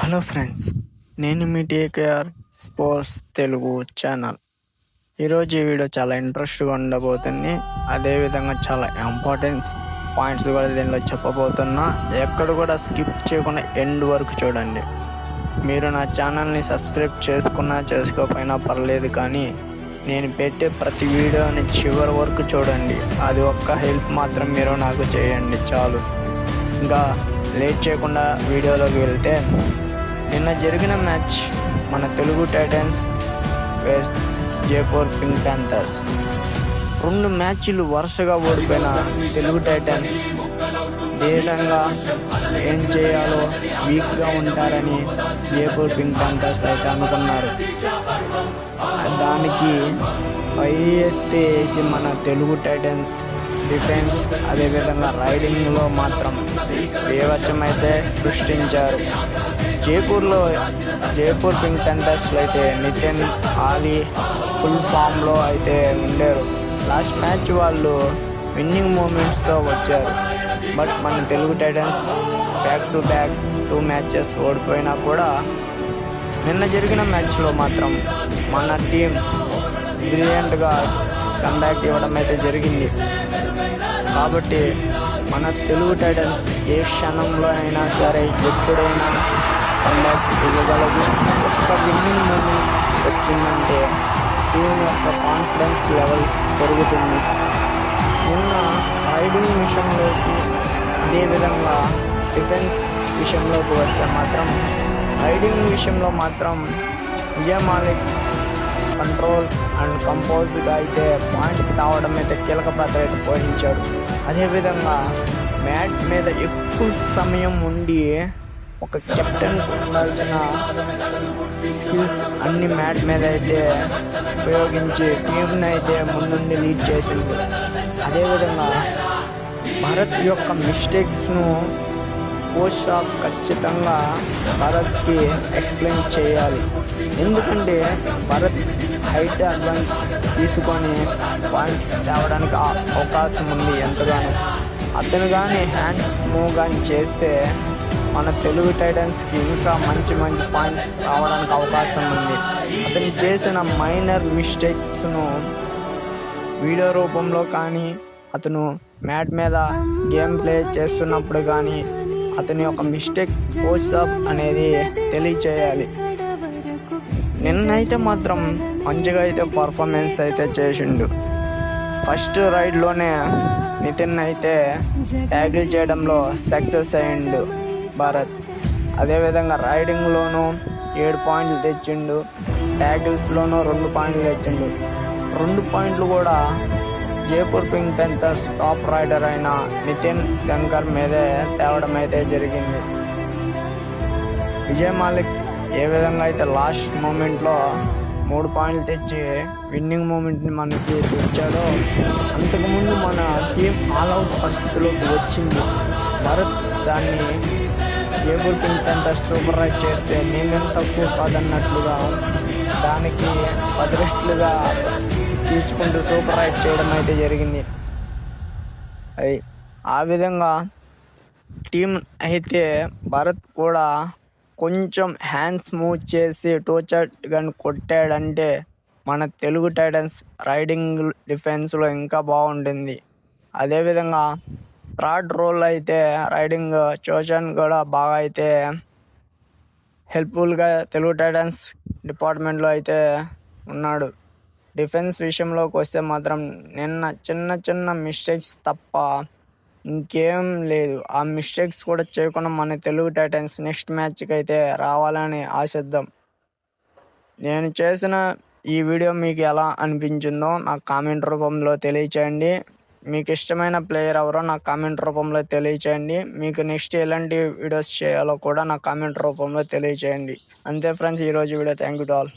Hello friends నేను మీ TKR sports Telugu channel. ఈరోజు ఈ వీడియో చాలా ఇంట్రెస్ట్గా ఉండబోతుంది. అదేవిధంగా చాలా ఇంపార్టెన్స్ పాయింట్స్ కూడా దీనిలో చెప్పబోతున్నా. ఎక్కడ కూడా స్కిప్ చేయకుండా ఎండ్ వరకు చూడండి. మీరు నా ఛానల్ని సబ్స్క్రైబ్ చేసుకున్నా చేసుకోకపోయినా పర్లేదు కానీ నేను పెట్టే ప్రతి వీడియోని చివరి వరకు చూడండి. అది ఒక్క హెల్ప్ మాత్రం మీరు నాకు చేయండి చాలు. ఇంకా లేట్ చేయకుండా వీడియోలోకి వెళ్తే నిన్న జరిగిన మ్యాచ్ మన Telugu titans versus Jaipur pink panthers. రెండు మ్యాచ్లు వరుసగా ఓడిపోయిన తెలుగు టైటన్ ధీరంగా ఏం చేయాలో వీక్గా ఉంటారని జైపూర్ పింక్ ప్యాంథర్స్ అయితే అనుకున్నారు. దానికి పై ఎత్తి వేసి మన తెలుగు టైటన్స్ డిఫెన్స్ అదేవిధంగా రైడింగ్లో మాత్రం బీభత్సం సృష్టించారు. జైపూర్లో జైపూర్ పింక్ ప్యాంథర్స్లో అయితే నితిన్ ఆలీ ఫుల్ ఫామ్లో అయితే ఉండేరు. లాస్ట్ మ్యాచ్ వాళ్ళు విన్నింగ్ మూమెంట్స్తో వచ్చారు. బట్ మన Telugu titans back to back two matches ఓడిపోయినా కూడా నిన్న జరిగిన మ్యాచ్లో మాత్రం మన టీం బ్రిలియంట్గా కంబ్యాక్ ఇవ్వడం అయితే జరిగింది. కాబట్టి మన తెలుగు టైటన్స్ ఏ క్షణంలో అయినా సరే ఎప్పుడైనా కంబ్యాక్ ఇవ్వగలదు. ఒక్క విన్నింగ్ మూమెంట్ వచ్చిందంటే టీం యొక్క కాన్ఫిడెన్స్ లెవెల్ పెరుగుతుంది. నిన్న రైడింగ్ విషయంలోకి అదేవిధంగా డిఫెన్స్ విషయంలోకి వస్తే మాత్రం రైడింగ్ విషయంలో మాత్రం విజయ మాలిక్ కంట్రోల్ అండ్ కంపోజ్గా అయితే పాయింట్స్ రావడం అయితే కీలక పాత్ర అయితే పోషించాడు. అదేవిధంగా మ్యాట్ మీద ఎక్కువ సమయం ఉండి ఒక కెప్టెన్ ఉండాల్సిన స్కిల్స్ అన్ని మ్యాట్ మీద అయితే ఉపయోగించి టీంని అయితే ముందుండి లీడ్ చేసింది. అదేవిధంగా భారత్ యొక్క మిస్టేక్స్ను కోచ్ షాప్ ఖచ్చితంగా భరత్కి ఎక్స్ప్లెయిన్ చేయాలి. ఎందుకంటే భరత్ హైట్ అడ్వాన్స్ తీసుకొని పాయింట్స్ తేవడానికి అవకాశం ఉంది ఎంతగానో. అతను కానీ హ్యాండ్స్ మూవ్ కానీ చేస్తే మన తెలుగు టైటన్స్కి ఇంకా మంచి మంచి పాయింట్స్ రావడానికి అవకాశం ఉంది. అతను చేసిన మైనర్ మిస్టేక్స్ను వీడియో రూపంలో కానీ అతను మ్యాట్ మీద గేమ్ ప్లే చేస్తున్నప్పుడు కానీ అతని యొక్క మిస్టేక్ అప్ అనేది తెలియచేయాలి. నిన్నైతే మాత్రం మంచిగా అయితే పర్ఫార్మెన్స్ అయితే చేసిండు. ఫస్ట్ రైడ్లోనే నితిన్ అయితే ట్యాకిల్ చేయడంలో సక్సెస్ అయ్యిండు భారత్. అదేవిధంగా రైడింగ్లోనూ ఏడు పాయింట్లు తెచ్చిండు. ట్యాకిల్స్లోనూ రెండు పాయింట్లు తెచ్చిండు. రెండు పాయింట్లు కూడా Jaipur pink panthers top raider అయిన నితిన్ గంకర్ మీదే తేవడం అయితే జరిగింది. విజయ్ మాలిక్ ఏ విధంగా అయితే లాస్ట్ మూమెంట్లో మూడు పాయింట్లు తెచ్చి విన్నింగ్ మూమెంట్ని మనకి తెచ్చాడో అంతకుముందు మన టీం ఆల్అవుట్ పరిస్థితిలోకి వచ్చింది. భరత్ దాన్ని Jaipur pink panthers super raid చేస్తే నేనేం తక్కువ కాదన్నట్లుగా దానికి పదిరెస్ట్లుగా తీర్చుకుంటూ సూపర్ రైడ్ చేయడం అయితే జరిగింది. అది ఆ విధంగా టీం అయితే భరత్ కూడా కొంచెం హ్యాండ్స్ మూవ్ చేసి టోచర్ గన్ కొట్టాడంటే మన తెలుగు టైటన్స్ రైడింగ్ డిఫెన్స్లో ఇంకా బాగుంటుంది. అదేవిధంగా థర్డ్ రోల్ అయితే రైడింగ్ చోచన్ కూడా బాగా అయితే హెల్ప్ఫుల్గా తెలుగు టైటన్స్ డిపార్ట్మెంట్లో అయితే ఉన్నాడు. డిఫెన్స్ విషయంలోకి వస్తే మాత్రం నిన్న చిన్న చిన్న మిస్టేక్స్ తప్ప ఇంకేం లేదు. ఆ మిస్టేక్స్ కూడా చేయకుండా మన తెలుగు టైటన్స్ నెక్స్ట్ మ్యాచ్కి అయితే రావాలని ఆశిద్దాం. నేను చేసిన ఈ వీడియో మీకు ఎలా అనిపించిందో నాకు కామెంట్ రూపంలో తెలియచేయండి. మీకు ఇష్టమైన ప్లేయర్ ఎవరో నాకు కామెంట్ రూపంలో తెలియచేయండి. మీకు నెక్స్ట్ ఎలాంటి వీడియోస్ చేయాలో కూడా నాకు కామెంట్ రూపంలో తెలియచేయండి. అంతే ఫ్రెండ్స్ ఈరోజు video. Thank you to all.